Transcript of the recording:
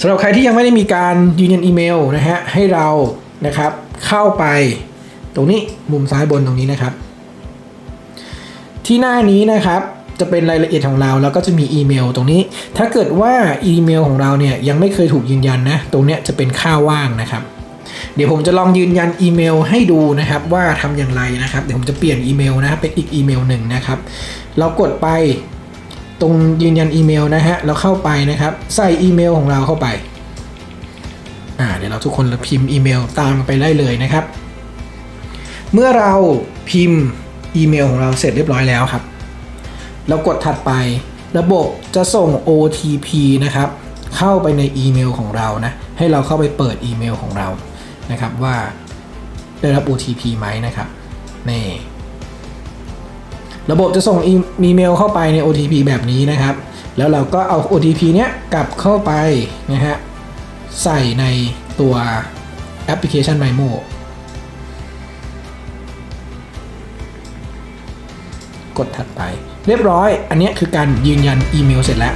สำหรับใครที่ยังไม่ได้มีการยืนยันอีเมลนะฮะให้เรานะครับเข้าไปตรงนี้มุมซ้ายบนตรงนี้นะครับ ที่หน้านี้นะครับจะเป็นรายละเอียดของเราแล้วก็จะมีอีเมลตรงนี้ ถ้าเกิดว่าอีเมลของเราเนี่ยยังไม่เคยถูกยืนยันนะตรงเนี้ยจะเป็นค่าว่างนะครับ เดี๋ยวผมจะลองยืนยันอีเมลให้ดูนะครับว่าทำอย่างไรนะครับ เดี๋ยวผมจะเปลี่ยนอีเมลนะครับเป็นอีกอีเมลหนึ่งนะครับ เรากดไป ตรงยืนยันอีเมลนะฮะเราเข้าไปนะครับ ใส่อีเมลของเราเข้าไปอ่าเดี๋ยวเราทุกคนเราพิมพ์อีเมลตามไปได้เลยนะครับ เมื่อเราพิมพ์อีเมลของเราเสร็จเรียบร้อยแล้วครับ เรากดถัดไประบบจะส่ง OTP นะครับ เข้าไปในอีเมลของเรานะ ให้เราเข้าไปเปิดอีเมลของเรานะครับว่าได้รับ OTP ไหมนะครับนี่ ระบบจะส่งอีเมลเข้าไปใน OTP แบบนี้นะครับ แล้วเราก็เอา OTP เนี้ยกลับเข้าไปนะฮะใส่ในตัวแอปพลิเคชัน MIMO กดถัดไป เรียบร้อย อันเนี้ยคือการยืนยันอีเมลเสร็จแล้ว